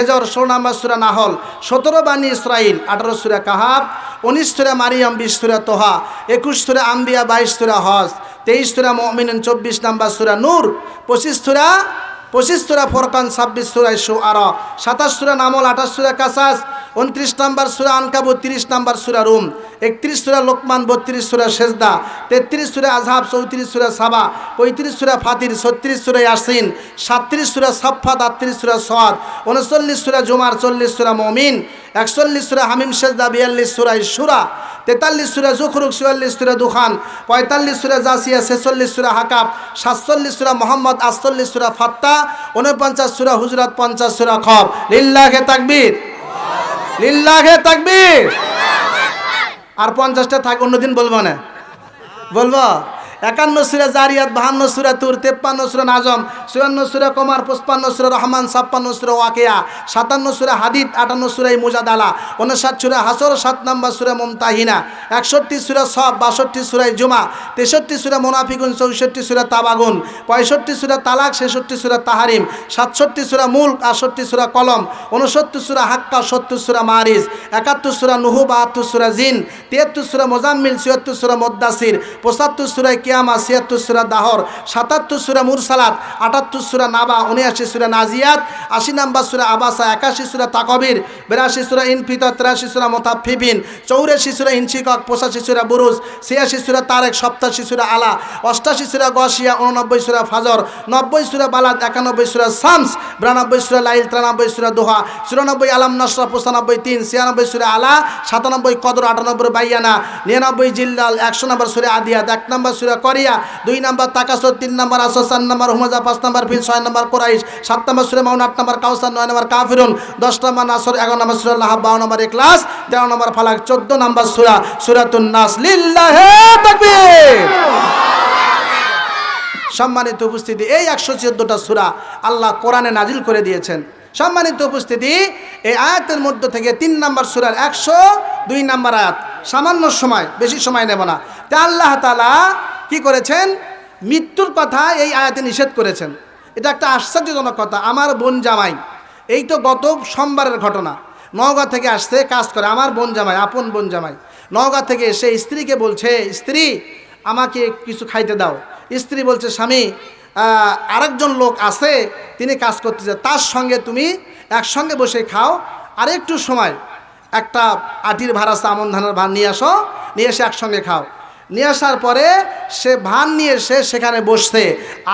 ষোলো নম্বর সুরা নাহল, সতেরো বাণী ইসরাইল, আঠারো সুরা কাহাব, উনিশ সুরা মারিয়াম, বিশ সুরা তোহা, একুশ সুরা আম্বিয়া, বাইশ সুরা হজ, তেইশ সুরা মমিন চব্বিশ নাম্বার সুরা নূর, পঁচিশ সুরা পঁচিশ সুরা ফোরকান, ছাব্বিশ সুরা শো আর সাতাশ সুরা নামল, আঠাশ সুরা কাসাস উনত্রিশ নম্বর সুরা আনকাবু তিরিশ নম্বর সুরা রুম, একত্রিশ সুরা লোকমান, বত্রিশ সুরা সেজদা, তেত্রিশ সুরা আজহাব চৌত্রিশ সুরা সাবা, পঁয়ত্রিশ সুরা ফাতির, ছত্রিশ সুরা ইয়াসিন, সাতত্রিশ সুরা সাফাত আটত্রিশ সুরা সদ উনচল্লিশ সুরা জুমার, চল্লিশ সুরা মমিন, একচল্লিশ সুরা হামিম সেজদা, বিয়াল্লিশ সুরা সুরা তেতাল্লিশ সুরা জুখরুক, চুয়াল্লিশ সুরা দুখান, পঁয়তাল্লিশ সুরা জাসিয়া, ছেচল্লিশ সুরা হাকাব সাতচল্লিশ সুরা মোহাম্মদ, আটচল্লিশ সুরা ফাত্তা উনপঞ্চাশ সুরা হুজরাত, পঞ্চাশ সুরা খব। লিল্লাহে তাকবীর। লিল্লাহে তাকবীর। আর পঞ্চাশটা থাক অন্যদিন বলব না। বলব? একান্ন সুরা জারিয়াত, বাহান্ন সুরা তুর, তেপ্পান্ন সুরা নাজম, চুয়ান্ন সুরা কমার, পঁচপান্ন সুরা রহমান, ছাপ্পান্ন সুরা ওয়াকেয়া, সাতান্ন সুরা হাদিদ, আটান্ন সুরাই মুজাদালা উনষাট সুরা হাসর, সাত নম্বর সুরা মমতাহিনা, একষট্টি সুরা সব, বাষট্টি সুরাই জুমা, তেষট্টি সুরা মোনাফিগুন চৌষট্টি সুরা তাবাগুন, পঁয়ষট্টি সুরা তালাক, ছেষট্টি সুরা তাহারিম, সাতষট্টি সুরা মুল্ক, আটষট্টি সুরা কলম উনসত্তর সুরা হাক্কা, সত্তর সুরা মারিস একাত্তর সুরা নুহু, বাহাত্তর সুরা জিন, তিয়াত্তর সুরা মোজাম্মিল ছিয়াত্তর সুরা মোদ্দাসির পঁচাত্তর সুরা কিয়ামা ছিয়াত্তর সুরা দাহর, সাতাত্তর সুরা মুরসালাত, আটাত্তর সুরা নাবা, উনআশি সুরা নাজিয়াত, আশি নাম্বার সুরা আবাসা, একাশি সুরা তাকবির, বিরাশি সুরা ইনফিত, তিরাশি সুরা মোতাফিবিন চৌরাশি সুরা ইনশিকক, পঁচাশি সুরা বুরুজ, ছিয়াশি সুরা তারেক, সপ্তাশি সুরা আলা, অষ্টাশি সুরা গসিয়া উননব্বই সুরা ফাজর, নব্বই সুরা বালাদ, একানব্বই সুরা শামস, বিরানব্বই সুরা লাইল, তিরানব্বই সুরা দোহা, চুরানব্বই আলাম নসরা পঁচানব্বই তিন, ছিয়ানব্বই সুরা আলা, সাতানব্বই কদর, আটানব্বই বাইয়ানা, নিরানব্বই জিল্লাল, একশো নম্বর সুরে আদিয়াত, এক নম্বর সুরে করিয়া দুই নম্বর তাকাসর, তিন নম্বর আসর, চার নম্বর হুমজা পাঁচ নম্বর ফিল, ছয় নম্বর কোরাইশ, সাত নম্বর সুরে মাউন, আট নম্বর কাউসার, নয় নম্বর কাফিরুন, দশ নম্বর নাসর, এগারো নম্বর সুরে লাহাব বারো নম্বর এক্লাস তেরো নম্বর ফালাক, চোদ্দ নম্বর সুরা সুরাতুন নাস। লিল্লাহে তাকবীর! সম্মানিত উপস্থিতি, এই একশো চোদ্দোটা সুরা আল্লাহ কোরআনে নাজিল করে দিয়েছেন। সম্মানিত উপস্থিতি, এই আয়াতের মধ্য থেকে তিন নম্বর সুরার একশো দুই নাম্বার আয়াত, সামান্য সময়, বেশি সময় নেব না। তা আল্লাহ তালা কি করেছেন? মৃত্যুর কথা এই আয়াতে নিষেধ করেছেন। এটা একটা আশ্চর্যজনক কথা। আমার বোন জামাই, এই তো গত সোমবারের ঘটনা। নওগাঁ থেকে আসছে, কাজ করে। আমার বোন জামাই, আপন বোন জামাই। নওগাঁ থেকে এসে স্ত্রীকে বলছে, স্ত্রী, আমাকে কিছু খাইতে দাও। স্ত্রী বলছে, স্বামী আরেকজন লোক আছে, তিনি কাজ করতে করতেছে। তার সঙ্গে তুমি একসঙ্গে বসে খাও। আর একটু সময়, একটা আটির ভাড়া আছে আমন ধানের ভান নিয়ে আসো। নিয়ে এসে একসঙ্গে খাও। নিয়ে আসার পরে সে ভান নিয়ে এসে সেখানে বসতে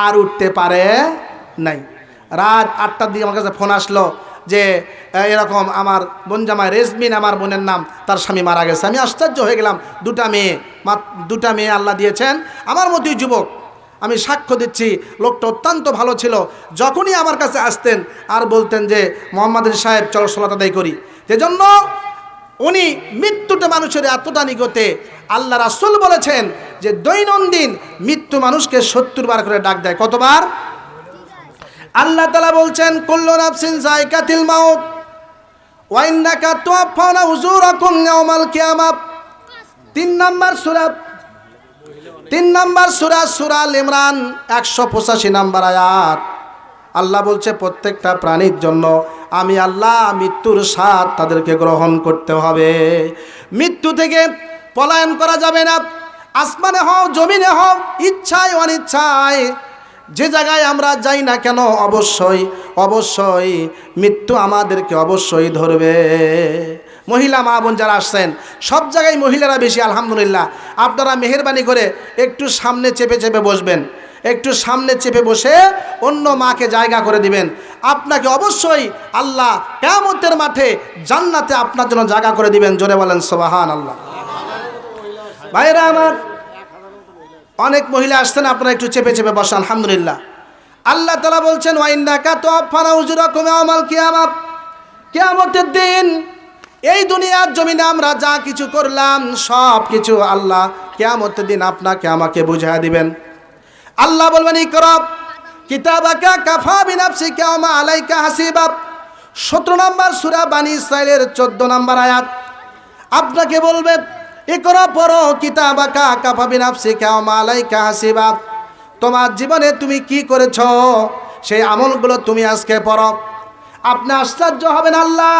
আর উঠতে পারে নাই। রাত আটটার দিকে আমার কাছে ফোন আসলো যে এরকম আমার বোন জামাই রেজমিন, আমার বোনের নাম, তার স্বামী মারা গেছে। আমি আশ্চর্য হয়ে গেলাম, দুটা মেয়ে দুটা মেয়ে আল্লাহ দিয়েছেন, আমার মতোই যুবক। আমি সাক্ষ্য দিচ্ছি, লোকটা অত্যন্ত ভালো ছিল। যখনই আমার কাছে আসতেন আর বলতেন যে, মোহাম্মদ সাহেব, চলো সোলাত আদায় করি। সেজন্য উনি মৃত্যুটা মানুষের এতটা নিগতে আল্লাহ রাসুল বলেছেন যে দৈনন্দিন মৃত্যু মানুষকে সত্তর বার করে ডাক দেয়। কতবার? আল্লাহ তালা বলছেন, কুল্লু নাফসিন জায়কাতিল মাউত ওয়াইন্নাকা তুয়াফাউনা উজুরাকুম ইয়াউমাল কিয়ামাত তিন নাম্বার সূরা, তিন নাম্বার সূরা সূরা ইমরান, একশো পঁচাশি নাম্বার আয়াত। আল্লাহ বলছে, প্রত্যেকটা প্রাণীর জন্য আমি আল্লাহ মৃত্যুর স্বাদ তাদেরকে গ্রহণ করতে হবে। মৃত্যু থেকে পলায়ন করা যাবে না। আসমানে হও, জমিনে হও, ইচ্ছায় অনিচ্ছায়, যে জায়গায় আমরা যাই না কেন অবশ্যই অবশ্যই মৃত্যু আমাদেরকে অবশ্যই ধরবে। মহিলা, মা, বোন যারা আসছেন, সব জায়গায় মহিলারা বেশি, আলহামদুলিল্লাহ। আপনারা মেহরবানি করে একটু সামনে চেপে চেপে বসবেন। একটু সামনে চেপে বসে অন্য মাকে জায়গা করে দিবেন। আপনাকে অবশ্যই আল্লাহ কেমতের মাঠে জান্নাতে আপনার জন্য জায়গা করে দিবেন। জোরে বলেন সোবাহান আল্লাহ ভাইরা আমার, অনেক মহিলা আসছেন, আপনারা একটু চেপে চেপে বসেন আলহামদুলিল্লাহ। আল্লাহ তালা বলছেন কিয়ামতের দিন এই দুনিয়ার জমিনে আমরা যা কিছু করলাম সব কিছু আল্লাহ কিয়ামতের দিন আপনাকে, আমাকে বুঝাই দিবেন। আল্লাহ বলবেন ইকরব কিতাবাকা কাফা বিনাফসি কামা আলাইকা হাসিবাব সতেরো নম্বর সুরা বানী ইসরায়েলের চোদ্দ নম্বর আয়াত। আপনাকে বলবে এ করো, পড়ো, কিতাবাকা কাফা বিনাফসি কামা আলাইকা হাসিবাব তোমার জীবনে তুমি কি করেছ? সেই আমলগুলো তুমি আজকে পড়ো। আপনি আশ্চর্য হবেন, আল্লাহ!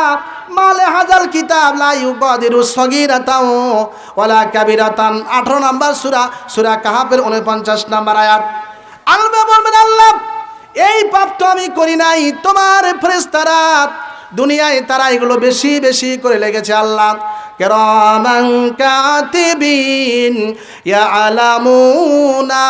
মালে হাজার কিতাব, লা ইউগাদিরু সগীরাতাও, ওয়ালা কাবীরাতান। 18 নাম্বার সূরা সূরা কাহাফের 49 নাম্বার আয়াত। আল্লাহ বলবেন এই পাপ তো আমি করি নাই, তোমার ফেরেশতারা দুনিয়ায় তারা এগুলো বেশি বেশি করে লেগেছে, আল্লাহ। কেরামান কাতিবিন ইয়ালামুনা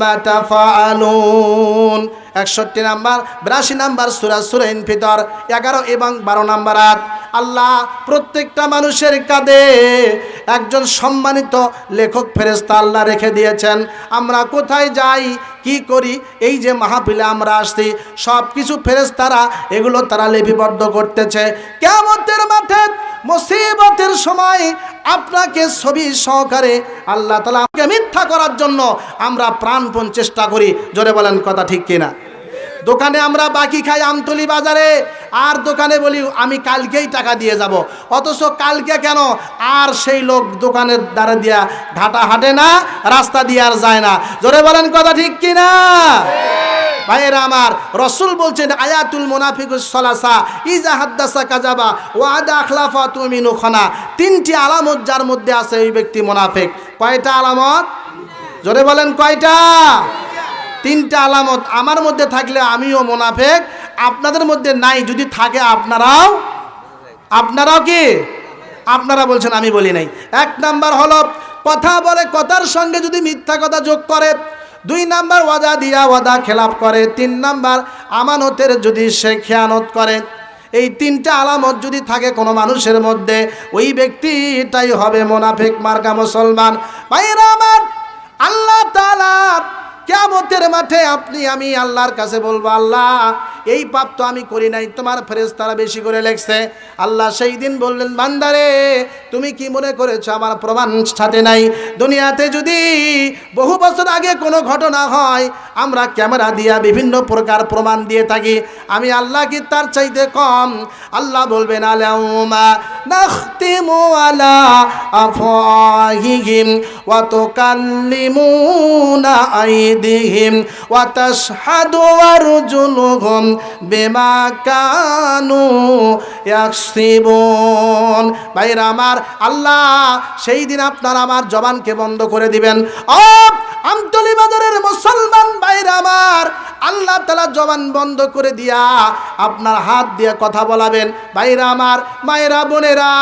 মা তাফআলুন একষট্টি নাম্বার, বিরাশি নাম্বার সুরা সুরাইন ফিতর, এগারো এবং বারো নাম্বার আট আল্লাহ প্রত্যেকটা মানুষের কাঁধে একজন সম্মানিত লেখক ফেরেস্তা আল্লাহ রেখে দিয়েছেন। আমরা কোথায় যাই, কি করি, এই যে মাহফিলে আমরা আসছি সব কিছু ফেরেস্তারা এগুলো তারা লিপিবদ্ধ করতেছে। কেমতের মাঠে, মুসিবতের সময় আপনাকে ছবি সহকারে আল্লাহ তালা আমাকে মিথ্যা করার জন্য আমরা প্রাণপণ চেষ্টা করি। জোরে বলেন কথা ঠিক কিনা? দোকানে আমরা বাকি খাই আমতলি বাজারে। আর দোকানে বলি, আমি কালকেই টাকা দিয়ে যাব। অথচ কালকে কেন? আর সেই লোক দোকানের দ্বারা দিয়া ঘাটা হাঁটে না, রাস্তা দিয়ে আর যায় না। জোরে বলেন কথা ঠিক কিনা ভাইয়েরা আমার, রসুল বলছেন, আয়াতুল মুনাফিকুস সলাসা, ইজা হাদ্দাসা কাজাবা ওয়াদা আখলাফা তুমি নুখানা তিনটি আলামত যার মধ্যে আছে ওই ব্যক্তি মুনাফিক। কয়টা আলামত? জোরে বলেন কয়টা? তিনটা আলামত আমার মধ্যে থাকলে আমিও মোনাফেক, আপনাদের মধ্যে নাই যদি থাকে আপনারাও। আপনারাও কি? আপনারা বলছেন, আমি বলি নাই। এক নাম্বার হলো, কথা বলে কথার সঙ্গে যদি মিথ্যা কথা যোগ করে, দুই নাম্বার ওয়াদা দিয়া ওয়াদা খেলাপ করে, তিন নাম্বার আমানতের যদি সে খেয়ানত করে। এই তিনটা আলামত যদি থাকে কোনো মানুষের মধ্যে, ওই ব্যক্তিটাই হবে মোনাফেক, মার্কা মুসলমান। ভাইয়েরা আমার, আল্লাহ তাআলা কেমতের মাঠে আপনি, আমি আল্লাহর কাছে বলব, আল্লাহ, এই পাপ তো আমি করি নাই, তোমার ফেরেজ তারা বেশি করে লেখছে। আল্লাহ সেই দিন বললেন, বান্দারে, তুমি কি মনে করেছ আমার প্রমাণ সাথে নাই? দুনিয়াতে যদি বহু বছর আগে কোনো ঘটনা হয় আমরা ক্যামেরা দিয়া বিভিন্ন প্রকার প্রমাণ দিয়ে থাকি। আমি আল্লাহ কি তার চাইতে কম? আল্লাহ বলবেন আলাউমা আলা কানু আমার, আল্লাহ সেই দিন আপনার আমার জবানকে বন্ধ করে দিবেন। ও বাজারের মুসলমান ভাইরা আমার। আল্লাহ তালা জবান বন্ধ করে দিয়া আপনার হাত দিয়ে কথা বলাবেন। ভাইরা আমার, মায়েরা, বোনেরা,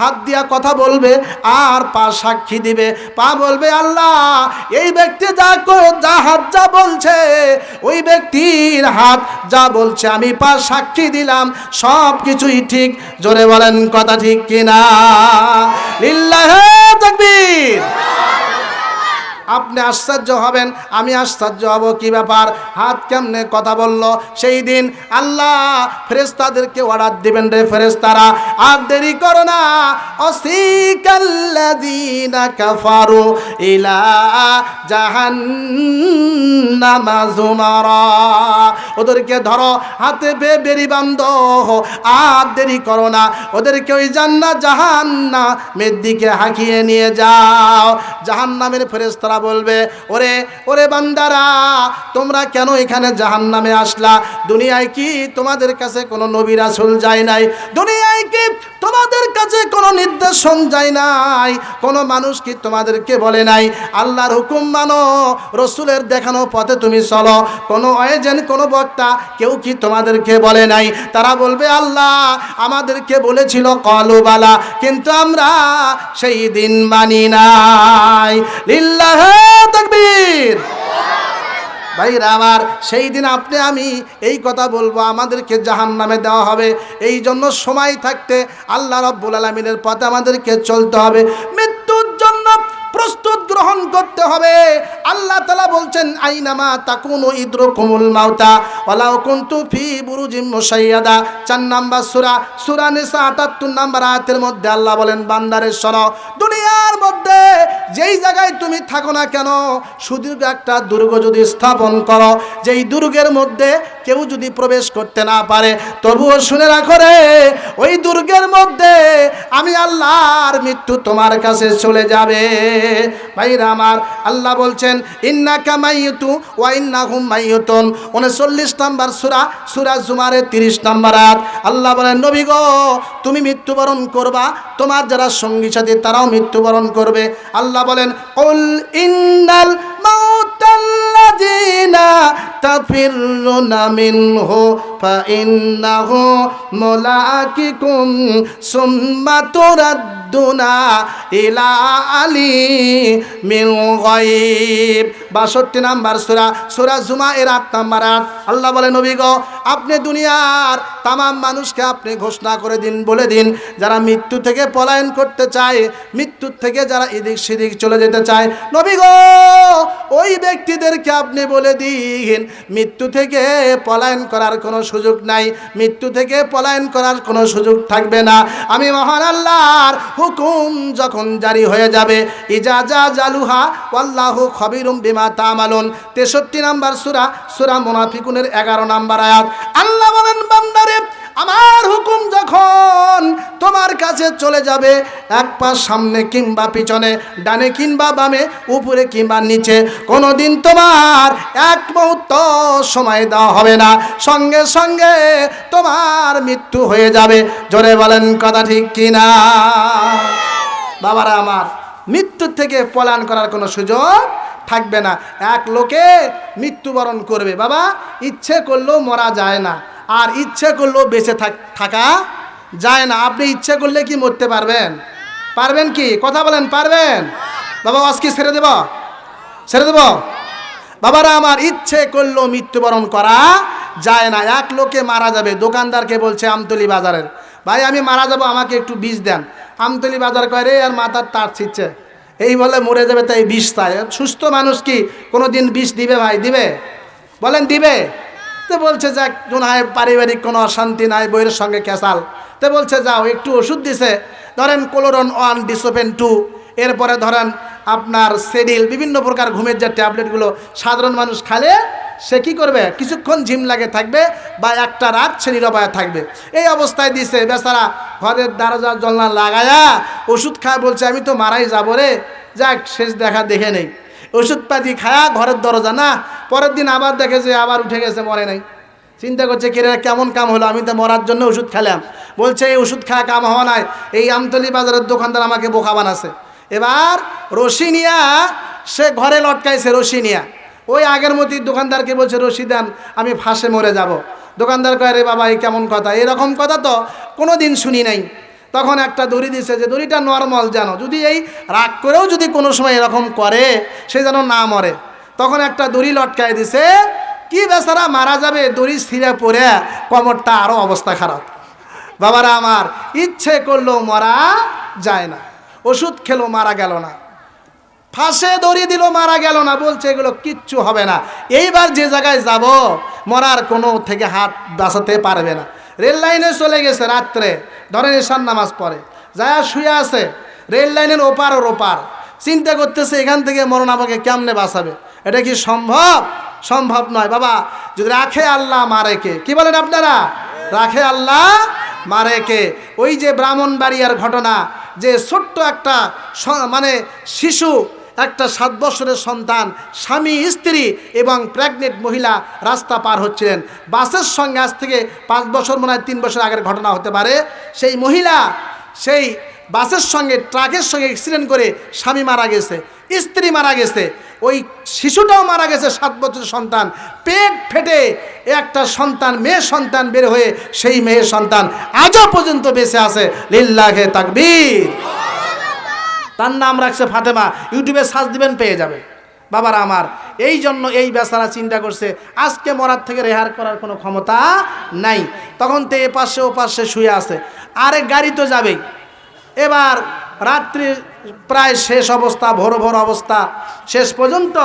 হাত দিয়া কথা বলবে, আর পা সাক্ষী দিবে। পা বলবে, আল্লাহ, এই ব্যক্তি যা যা হাত যা বলছে, ওই ব্যক্তির হাত যা বলছে, আমি পা সাক্ষী দিলাম, সব কিছুই ঠিক। জোরে বলেন, কথা ঠিক কিনা? লিল্লাহে তাকবীর। আপনি আশ্চর্য হবেন, আমি আশ্চর্য হব, কি ব্যাপার? হাত কেমনে কথা বলল? সেই দিন আল্লাহ ফেরেস্তাদেরকে অর্ডার দিবেন রে ফেরেস্তারা আর দেরি করো না, অসিকাল্লাযীনা কাফারু ইলা জাহান্নামা যুমারা ওদেরকে ধরো, হাতে বে বেরি বান্ধ আর দেরি করো না। ওদেরকে ওই জান্নাত জাহান্নামের দিকে হাঁকিয়ে নিয়ে যাও। জাহান্নামের ফেরেশতারা বলবে, ওরে ওরে বান্দারা, তোমরা কেন এখানে জাহান নামে আসলা? দুনিয়ায় কি তোমাদের কাছে কোনো নবী রাসুল যায় নাই? দুনিয়ায় কি তোমাদের কাছে কোনো নির্দেশন যায় নাই। কোনো মানুষ কি তোমাদেরকে বলে নাই, আল্লাহর হুকুম মানো, রসুলের দেখানো পথে তুমি চলো। কোনো এজেন্ট কোনো বক্তা কেউ কি তোমাদেরকে বলে নাই। তারা বলবে, আল্লাহ আমাদেরকে বলেছিল কলুবালা কিন্তু আমরা সেই দিন মানি নাই। লিল্লাহ তাকবীর। ভাইরা আমার, সেই দিন আপনি, আমি এই কথা বলব, আমাদেরকে জাহান নামে দেওয়া হবে। এই জন্য সময় থাকতে আল্লাহ রব্বুল আলমিনের পথে আমাদেরকে চলতে হবে। মৃত্যুর জন্য প্রস্তুত গ্রহণ করতে হবে। আল্লাহ তালা বলছেন, আইনামা তাকুনু ইদ্রু কুমুল মাউতা ওলাও কুন্তু ফি বুরুজিম মুসাইয়াদা চার নাম্বার সুরা সুরা নিসা আটাত্তর নাম্বার আয়াতের মধ্যে আল্লাহ বলেন বান্দারের শোনো, দুনিয়ার মধ্যে যেই জায়গায় তুমি থাকো না কেন, সুদীর্ঘ একটা দুর্গ যদি স্থাপন করো, যেই দুর্গের মধ্যে কেউ যদি প্রবেশ করতে না পারে, তবুও শুনে রাখো রে, ওই দুর্গের মধ্যে আমি আল্লাহর মৃত্যু তোমার কাছে চলে যাবে। ভাইরা আমার। আল্লাহ বলছেন ইন্না কামাইতু ওয়া ইন্না হুম মাইয়ুতুন 39 নম্বর সূরা সূরা জুমারের 30 নম্বর আয়াত। আল্লাহ বলেন, নবী গো, তুমি মৃত্যুবরণ করবা। তোমার যারা সঙ্গী সাথে, তারাও মৃত্যুবরণ করবে। আল্লাহ বলেন, কুল ইন্নাল সুম্মা তুরাদ্দুনা ইলা আলি মিল গায়ব। 62 নাম্বার সূরা সূরা জুমা এর 8 নাম্বার আয়াত। আল্লাহ বলে, নবী গো, আপনি দুনিয়ার তাম মানুষকে আপনি ঘোষণা করে দিন, বলে দিন। যারা মৃত্যু থেকে পলায়ন করতে চায় মৃত্যুর থেকে যারা এদিক সেদিক চলে যেতে চায়, নবী গো ব্যক্তিদেরকে আপনি বলে দিন, মৃত্যু থেকে পলায়ন করার কোনো সুযোগ নাই, মৃত্যু থেকে পলায়ন করার কোনো সুযোগ থাকবে না। আমি মহান আল্লাহর হুকুম যখন জারি হয়ে যাবে ইজাজা জালুহা আল্লাহু খবিরুম বিমা তামালুন, তেষট্টি নাম্বার সুরা সুরা মোনাফিকুনের এগারো নাম্বার আয়াত। আল্লাহ বলেন, বান্দারে আমার হুকুম যখন তোমার কাছে চলে যাবে, এক পা সামনে কিংবা পিছনে, ডানে কিংবা বামে, উপরে কিংবা নিচে কোনো দিন তোমার এক মুহূর্ত সময় দেওয়া হবে না। সঙ্গে সঙ্গে তোমার মৃত্যু হয়ে যাবে। জোরে বলেন কথা ঠিক কিনা? বাবারা আমার, মৃত্যুর থেকে পলায়ন করার কোনো সুযোগ থাকবে না। এক লোকে মৃত্যুবরণ করবে। বাবা, ইচ্ছে করলেও মরা যায় না। আর ইচ্ছে করলেও বেঁচে থাক- যায় না। আপনি ইচ্ছে করলে কি মরতে পারবেন? পারবেন কি? কথা বলেন, পারবেন? বাবা আজকে ছেড়ে দেব? ছেড়ে দেব? বাবারা, আমার ইচ্ছে করলেও মৃত্যুবরণ করা যায় না। এক লোকে মারা যাবে। দোকানদারকে বলছে, আমতলি বাজারের। ভাই, আমি মারা যাব, আমাকে একটু বিষ দেন। আমতলি বাজার করে আর মাথার তার ছিচ্ছে এই বলে মরে যাবে, তাই বিষ চায় সুস্থ মানুষ কি কোনো দিন বিষ দিবে ভাই? দিবে? বলেন, দিবে। তো বলছে, যাক হয় পারিবারিক কোনো অশান্তি নাই, বইয়ের সঙ্গে ক্যাসাল। তো বলছে, যাও, একটু ওষুধ দিছে। ধরেন, কোলোরন ওয়ান, ডিসোপেন টু। এরপরে ধরেন, আপনার সেডিল, বিভিন্ন প্রকার ঘুমের যে ট্যাবলেটগুলো সাধারণ মানুষ খালে, সে কী করবে? কিছুক্ষণ ঝিম লাগে থাকবে বা একটা রাত সে নিরবায় থাকবে। এই অবস্থায় দিছে, বেচারা, ঘরের দরজা, জলনা লাগায়া ওষুধ খায় বলছে, আমি তো মারাই যাব রে। যাক, শেষ দেখা দেখে নেই। ওষুধপাতি খায়া ঘরের দরজা না, পরের দিন আবার দেখে যে আবার উঠে গেছে, মরে নাই। চিন্তা করছে, কিরে, কেমন কাম হলো? আমি তো মরার জন্য ওষুধ খেলাম। বলছে, এই ওষুধ খাওয়া কাম হওয়া নাই। এই আমতলি বাজারের দোকানদার আমাকে বোকা বানাছে। এবার রশি নিয়া সে ঘরে লটকাইছে রশি নিয়া ওই আগের মতোই দোকানদারকে বলছে, রশি দেন, আমি ফাঁসে মরে যাব। দোকানদার কয় রে বাবা, এই কেমন কথা? এরকম কথা তো কোনো দিন শুনি নাই। তখন একটা দড়ি দিছে যে, দড়িটা নর্মাল যেন যদি এই রাগ করেও যদি কোনো সময় এরকম করে, সে যেন না মরে। তখন একটা দড়ি লটকায় দিছে, কি বেচারা মারা যাবে? দড়ি ছিঁড়ে পড়ে, কমরটা আরও অবস্থা খারাপ। বাবারা আমার, ইচ্ছে করলেও মরা যায় না। ওষুধ খেলো মারা গেল না। ফাঁসে দড়ি দিল মারা গেল না। বলছে, এগুলো কিচ্ছু হবে না। এইবার যে জায়গায় যাব, মরার কোনো থেকে হাত বাঁচাতে পারবে না। রেল লাইনে চলে গেছে রাত্রে। ধরেন এসার নামাজ পড়ে। যায় শুয়ে আছে, রেল লাইনের ওপার ওর ওপার। চিন্তা করতেছে এখান থেকে মরণ আমাকে কেমনে বাঁচাবে? এটা কি সম্ভব? সম্ভব নয়। বাবা, যদি রাখে আল্লাহ, মারে কে? কি বলেন আপনারা? রাখে আল্লাহ, মারে কে? ওই যে ব্রাহ্মণবাড়িয়ার ঘটনা, যে ছোট্ট একটা মানে শিশু একটা সাত বছরের সন্তান, স্বামী, স্ত্রী এবং প্রেগনেন্ট মহিলা রাস্তা পার হচ্ছিলেন। বাসের সঙ্গে আজ থেকে পাঁচ বছর, মনে হয় তিন বছর আগের ঘটনা হতে পারে। সেই মহিলা সেই বাসের সঙ্গে, ট্রাকের সঙ্গে অ্যাক্সিডেন্ট করে স্বামী মারা গেছে, স্ত্রী মারা গেছে, ওই শিশুটাও মারা গেছে সাত বছরের সন্তান। পেট ফেটে একটা সন্তান, মেয়ে সন্তান বের হয়ে সেই মেয়ের সন্তান আজও পর্যন্ত বেঁচে আছে। লিল্লাহে তাকবীর। তার নাম রাখছে ফাতেমা। ইউটিউবে সার্চ দিবেন, পেয়ে যাবে বাবার আমার, এই জন্য এই বেচারা চিন্তা করছে, আজকে মরার থেকে রেহার করার কোনো ক্ষমতা নাই। তখন তো এ পাশে ও পাশে শুয়ে আছে। আরে গাড়ি তো যাবেই। এবার রাত্রি প্রায় শেষ অবস্থা, ভোর ভোর অবস্থা, শেষ পর্যন্ত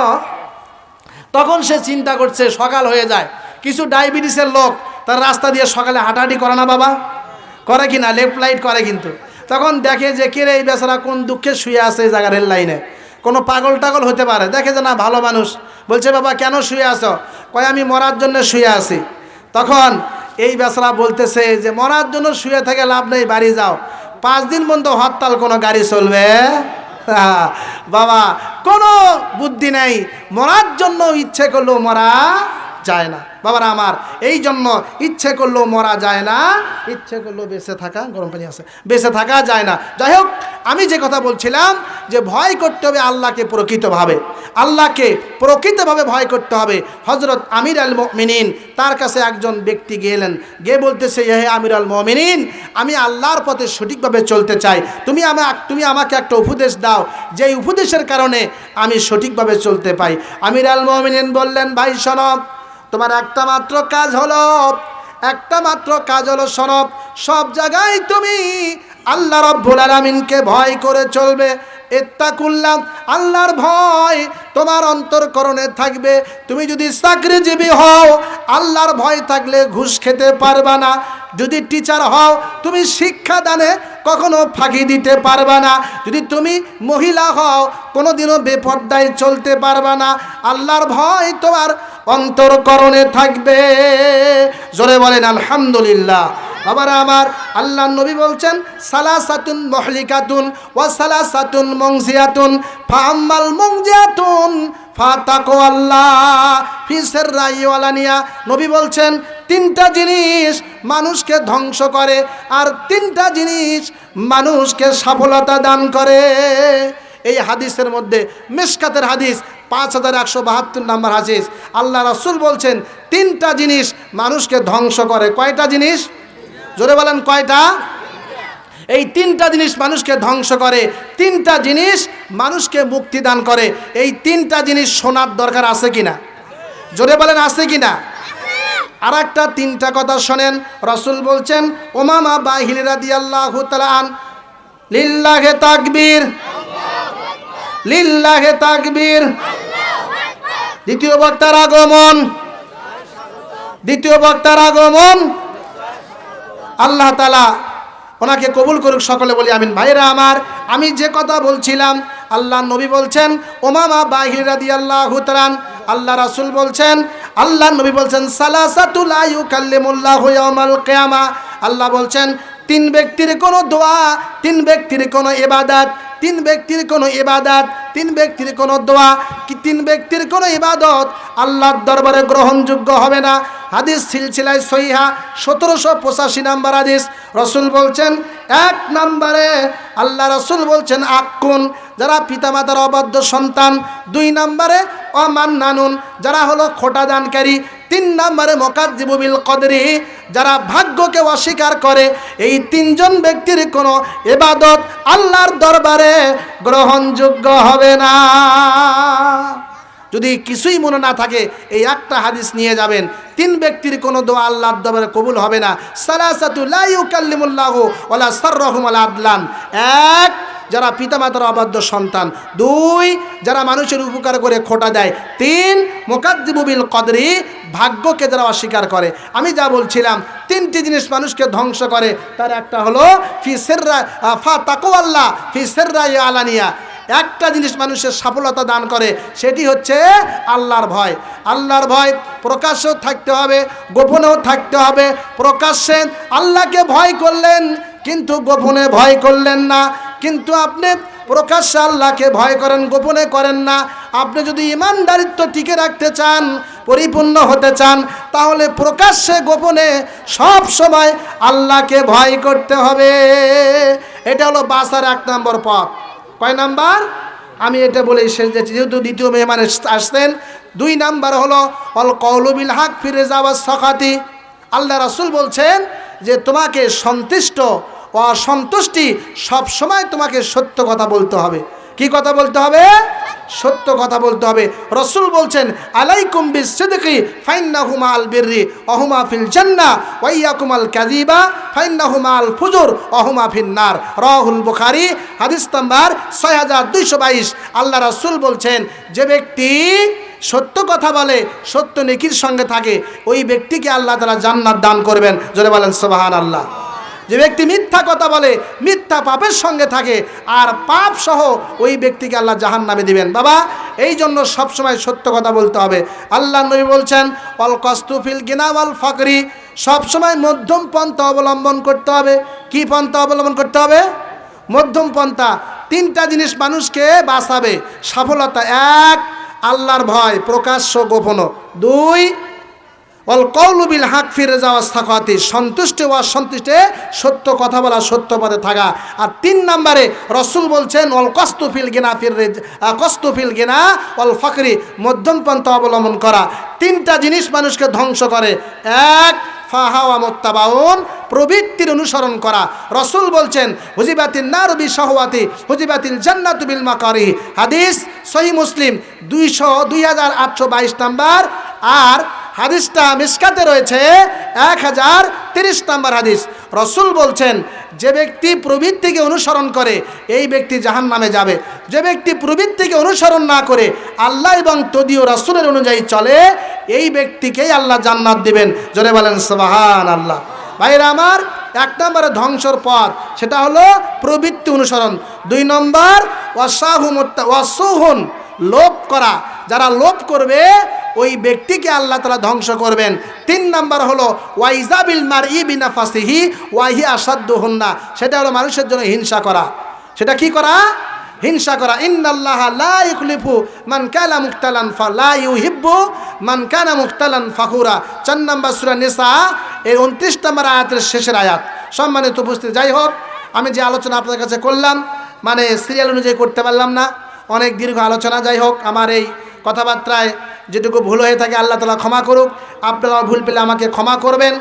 তখন সে চিন্তা করছে, সকাল হয়ে যায়। কিছু ডায়াবেটিসের লোক তার রাস্তা দিয়ে সকালে হাঁটাহাঁটি করে না বাবা? করে কি না লেফট লাইট করে কিন্তু। তখন দেখে যে, কে রে এই বেচারা? কোন দুঃখে শুয়ে আছে এই জায়গা রেল লাইনে কোনো পাগল টাগল হতে পারে। দেখে যে, না, ভালো মানুষ। বলছে, বাবা, কেন শুয়ে আছো? কয়, আমি মরার জন্য শুয়ে আছি। তখন এই বেচারা বলতেছে যে, মরার জন্য শুয়ে থেকে লাভ নেই, বাড়ি যাও। পাঁচ দিন পর্যন্ত হরতাল, কোনো গাড়ি চলবে? বাবা, কোনো বুদ্ধি নেই। মরার জন্য ইচ্ছে করলেও মরা যায় না। বাবারা আমার এই জন্য ইচ্ছে করলেও মরা যায় না, ইচ্ছে করলেও বেঁচে থাকা, গরম পানি আছে, বেঁচে থাকা যায় না। যাই হোক, আমি যে কথা বলছিলাম যে ভয় করতে হবে আল্লাহকে প্রকৃতভাবে আল্লাহকে প্রকৃতভাবে ভয় করতে হবে। হজরত আমির আল মিনিন তার কাছে একজন ব্যক্তি গেলেন, গিয়ে বলতেছে হে আমির আল মমিনিন, আমি আল্লাহর পথে সঠিকভাবে চলতে চাই। তুমি আমাকে তুমি আমাকে একটা উপদেশ দাও, যেই উপদেশের কারণে আমি সঠিকভাবে চলতে পাই। আমির আল মমিনিন বললেন, ভাই সনব তোমার একটা মাত্র কাজ হলো, একটা মাত্র কাজ হলো সনব সব জায়গায় তুমি আল্লাহ রব্বুল আলামিনকে ভয় করে চলবে এত্তাকুল্লাম আল্লাহর ভয় তোমার অন্তরকরণে থাকবে, তুমি যদি চাকরিজীবী হও, আল্লাহর ভয় থাকলে ঘুষ খেতে পারবা না, যদি টিচার হও, তুমি শিক্ষাদানে কখনো ফাঁকি দিতে পারবা না, যদি তুমি মহিলা হও, কোনোদিনও বেপর্দায় চলতে পারবা না, আল্লাহর ভয় তোমার অন্তরকরণে থাকবে। জোরে বলেন, আলহামদুলিল্লাহ। বাবারা আমার, আল্লাহ নবী বলছেন, সালাসাতুন মহলিকাতুন ওয়া সালাসাতুন মংজিয়াতুন ফাম্মাল মংজিয়াতুন ফাতাকো আল্লাহ ফিসের রাইওয়ালানিয়া নবী বলছেন, তিনটা জিনিস মানুষকে ধ্বংস করে, আর তিনটা জিনিস মানুষকে সফলতা দান করে। এই হাদিসের মধ্যে মিসকাতের হাদিস পাঁচ হাজার একশো বাহাত্তর নাম্বার হাদিস। আল্লাহ রসুল বলছেন, তিনটা জিনিস মানুষকে ধ্বংস করে। কয়টা জিনিস? জোরে বলেন, কয়টা? এই তিনটা জিনিস মানুষকে ধ্বংস করে। তিনটা জিনিস মানুষকে মুক্তি দান করে। এই তিনটা জিনিস শোনার দরকার আছে কিনা? জোরে বলেন, আছে কিনা? আর একটা তিনটা কথা শোনেন। রসুল বলছেন, ওমামা বাহিল রাদিয়াল্লাহু তাআলা আন, লিল্লাহে তাকবীর। লিল্লাহে তাকবীর। দ্বিতীয় বক্তার আগমন। দ্বিতীয় বক্তার আগমন। আল্লাহ তালা ওনাকে কবুল করুক সকলে বলি আমিন। ভাইরা আমার, আমি যে কথা বলছিলাম, আল্লাহ নবী বলছেন ওমামা বাহির রাদি আল্লাহ হুতরান আল্লাহ রাসুল বলছেন, আল্লাহ নবী বলছেন সালাসাতুল আয়ু কাল্লিমুল্লাহ ইয়াউমাল কিয়ামা। আল্লাহ বলছেন, তিন ব্যক্তির কোনো দোয়া, তিন ব্যক্তির কোনো ইবাদত, তিন ব্যক্তির কোনো ইবাদত তিন ব্যক্তির কোনো দোয়া কি তিন ব্যক্তির কোনো ইবাদত? আল্লাহর দরবারে গ্রহণযোগ্য হবে না। হাদিস সিলসিলায় সহিহা সতেরোশো পঁচাশি নাম্বার হাদিস। রসুল বলছেন, এক নাম্বারে আল্লাহ রসুল বলছেন আক্কুন যারা পিতামাতার অবাধ্য সন্তান। দুই নাম্বারে অমান নানুন যারা হলো খোটা দানকারী। তিন নম্বরে মোকাজিবুবিল কদরি, যারা ভাগ্যকে অস্বীকার করে, এই তিনজন ব্যক্তির কোনো এবাদত আল্লাহর দরবারে গ্রহণযোগ্য হবে না। যদি কিছুই মনে না থাকে, এই একটা হাদিস নিয়ে যাবেন, তিন ব্যক্তির কোনো দোয়া আল্লাহর দরবারে কবুল হবে না। সালাসাতু লা ইউকাল্লিমুল্লাহু ওয়ালা সাররাহুম আলা আদলান। এক যারা পিতামাতার অবাধ্য সন্তান। দুই, যারা মানুষের উপকার করে খোটা দেয়। তিন মোকাদ্দিবুবিল কদরি, ভাগ্যকে যারা অস্বীকার করে। আমি যা বলছিলাম, তিনটি জিনিস মানুষকে ধ্বংস করে। তার একটা হলো, ফি সেররা ফা তাকো আল্লাহ ফি সেররা আলানিয়া। একটা জিনিস মানুষের সফলতা দান করে, সেটি হচ্ছে আল্লাহর ভয়। আল্লাহর ভয় প্রকাশ্যেও থাকতে হবে, গোপনেও থাকতে হবে। প্রকাশ্যে আল্লাহকে ভয় করলেন, কিন্তু গোপনে ভয় করলেন না। কিন্তু আপনি প্রকাশ্যে আল্লাহকে ভয় করেন, গোপনে করেন না। আপনি যদি ইমানদারিত্ব টিকে রাখতে চান, পরিপূর্ণ হতে চান, তাহলে প্রকাশ্যে, গোপনে সব সময় আল্লাহকে ভয় করতে হবে। এটা হলো বাসার এক নম্বর পথ। কয় নাম্বার? আমি এটা বলে শেষ দিচ্ছি। যেহেতু দ্বিতীয় মেহমান আসতেন দুই নাম্বার হলো, অল কৌলবিল হাক ফিরে যাওয়ার সখাতি। আল্লাহ রাসুল বলছেন যে, তোমাকে সন্তুষ্ট অসন্তুষ্টি সব সময় তোমাকে সত্য কথা বলতে হবে। কি কথা বলতে হবে? সত্য কথা বলতে হবে। রসুল বলছেন, আলাইকুম বিসিদকি ফাইন্নাহুমা আল বিররি অহুমা ফিল জান্নাহ ওয়াইয়াকুম আল কাযিবা ফাইন্নাহুমা আল ফুজুর অহুমা ফিন্নার রাহুল বুখারী, হাদিস নাম্বার 6222 আল্লাহ রাসূল বলছেন, যে ব্যক্তি সত্য কথা বলে, সত্য নেকির সঙ্গে থাকে, ওই ব্যক্তিকে আল্লাহ তারা জান্নাত দান করবেন। জোরে বলেন, সুবহানাল্লাহ। যে ব্যক্তি মিথ্যা কথা বলে, মিথ্যা পাপের সঙ্গে থাকে, আর পাপ সহ ওই ব্যক্তিকে আল্লাহ জাহান নামে দিবেন। বাবা এই জন্য সবসময় সত্য কথা বলতে হবে। আল্লাহ নবী বলছেন অল কস্তুফিল গিনাওয়াল ফাকরি। সবসময় মধ্যম পন্থা অবলম্বন করতে হবে। কি পন্থা অবলম্বন করতে হবে? মধ্যম পন্থা। তিনটা জিনিস মানুষকে বাঁচাবে। সফলতা এক, আল্লাহর ভয় প্রকাশ্য গোপন দুই অল কৌলুবিল হাক, ফিরে যাওয়া স্থাকাতি সন্তুষ্টে ও অসন্তুষ্টে সত্য কথা বলা, সত্য পথে থাকা। আর তিন নম্বরে রসুল বলছেন অল কস্তফিল গেনা ফির কস্তফিল গেনা অল ফকরি, মধ্যম পন্থা অবলম্বন করা। তিনটা জিনিস মানুষকে ধ্বংস করে। এক ফাহাওয়া মোত্তাবাউন, প্রবৃত্তির অনুসরণ করা। রসুল বলছেন হুজিবাতিল নারবি সহওয়াতি হুজিবাতিল জান্নাতু বিল মাকারি। হাদিস সহি মুসলিম, দুইশো, দুই হাজার আটশো বাইশ নাম্বার। আর হাদিসটা মিসকাতে রয়েছে। এক হাজার তিরিশ নাম্বার হাদিস। রসুল বলছেন, যে ব্যক্তি প্রবৃত্তিকে অনুসরণ করে, এই ব্যক্তি জাহান নামে যাবে। যে ব্যক্তি প্রবৃত্তিকে অনুসরণ না করে, আল্লাহ এবং তদীয় রসুলের অনুযায়ী চলে, এই ব্যক্তিকেই আল্লাহ জান্নাত দিবেন। জোরে বলেন সবাহান আল্লাহ ভাইরা আমার, এক নম্বরে ধ্বংসর পথ, সেটা হলো প্রবৃত্তি অনুসরণ। দুই নম্বর ওয়াসাহুমত্তা ওয়াসুহুন, লোভ করা। যারা লোভ করবে, ওই ব্যক্তিকে আল্লাহ তালা ধ্বংস করবেন। তিন নাম্বার হলো, ওয়াইজাবিল মার ই বিনা ফাসিহি ওয়াহি আসাদ্দ হন্না। সেটা হলো মানুষের জন্য হিংসা করা। সেটা কি করা? হিংসা করা। ইন্নাল্লাহ লা ইখলিফু মান কানা মুক্তালান ফা, লা ইউহিব্বু মান কানা মুক্তালান ফাখুরা। চার নাম্বার সূরা নিসা, এই 29 নম্বর আয়াতের শেষের আয়াত। সম্মানিত উপস্থিত, যাই হোক, আমি যে আলোচনা আপনাদের কাছে করলাম মানে সিরিয়াল অনুযায়ী করতে পারলাম না। অনেক দীর্ঘ আলোচনা, যাই হোক, আমার এই কথাবার্তায় যেটুকু ভুল হয়ে থাকে আল্লাহ তালা ক্ষমা করুক। আপনারা ভুল পেলে আমাকে ক্ষমা করবেন।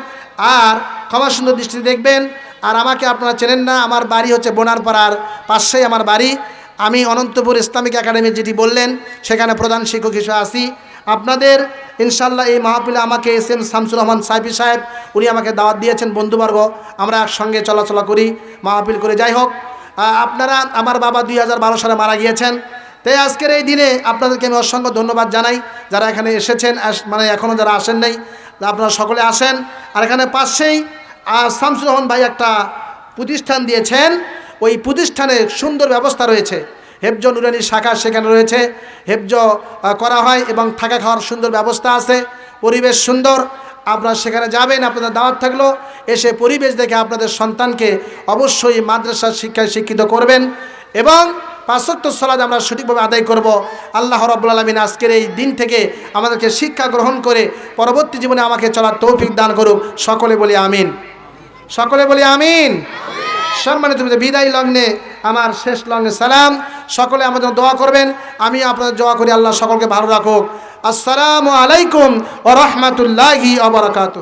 আর ক্ষমা সুন্দর দৃষ্টি দেখবেন। আর আমাকে আপনারা চেনেন না, আমার বাড়ি হচ্ছে বোনারপাড়ার পাশেই আমার বাড়ি। আমি অনন্তপুর ইসলামিক একাডেমি যেটি বললেন, সেখানে প্রধান শিক্ষক হিসেবে আসি আপনাদের ইনশাল্লাহ এই মাহফিলে আমাকে এস এম শামসুর রহমান সাহেবি সাহেব, উনি আমাকে দাওয়াত দিয়েছেন। বন্ধুবর্গ, আমরা একসঙ্গে চলাচলা করি, মাহফিল করে। যাই হোক আপনারা, আমার বাবা দুই হাজার বারো সালে মারা গিয়েছেন। তাই আজকের এই দিনে আপনাদেরকে আমি অসংখ্য ধন্যবাদ জানাই যারা এখানে এসেছেন মানে এখনও যারা আসেন নাই, আপনারা সকলে আসেন। আর এখানে পাশেই শামসুর রহমান ভাই একটা প্রতিষ্ঠান দিয়েছেন। ওই প্রতিষ্ঠানে সুন্দর ব্যবস্থা রয়েছে। হেফজ নুরানি শাখা সেখানে রয়েছে। হেফজ করা হয় এবং থাকা খাওয়ার সুন্দর ব্যবস্থা আছে। পরিবেশ সুন্দর। আপনারা সেখানে যাবেন, আপনাদের দাওয়াত থাকল। এসে পরিবেশ দেখে আপনাদের সন্তানকে অবশ্যই মাদ্রাসার শিক্ষায় শিক্ষিত করবেন এবং পাঁচত্ব সলাদ আমরা সঠিকভাবে আদায় করব। আল্লাহ রব্বুল আলমিন আজকের এই দিন থেকে আমাদেরকে শিক্ষা গ্রহণ করে পরবর্তী জীবনে আমাকে চলার তৌফিক দান করুক। সকলে বলি আমিন। সকলে বলি আমিন। সম্মানিত বিদায় লগ্নে আমার শেষ লগ্নে সালাম। সকলে আমাদের দোয়া করবেন। আমি আপনাদের দোয়া করি। আল্লাহ সকলকে ভালো রাখুক। আসসালামু আলাইকুম ও রহমতুল্লাহি আবরকাত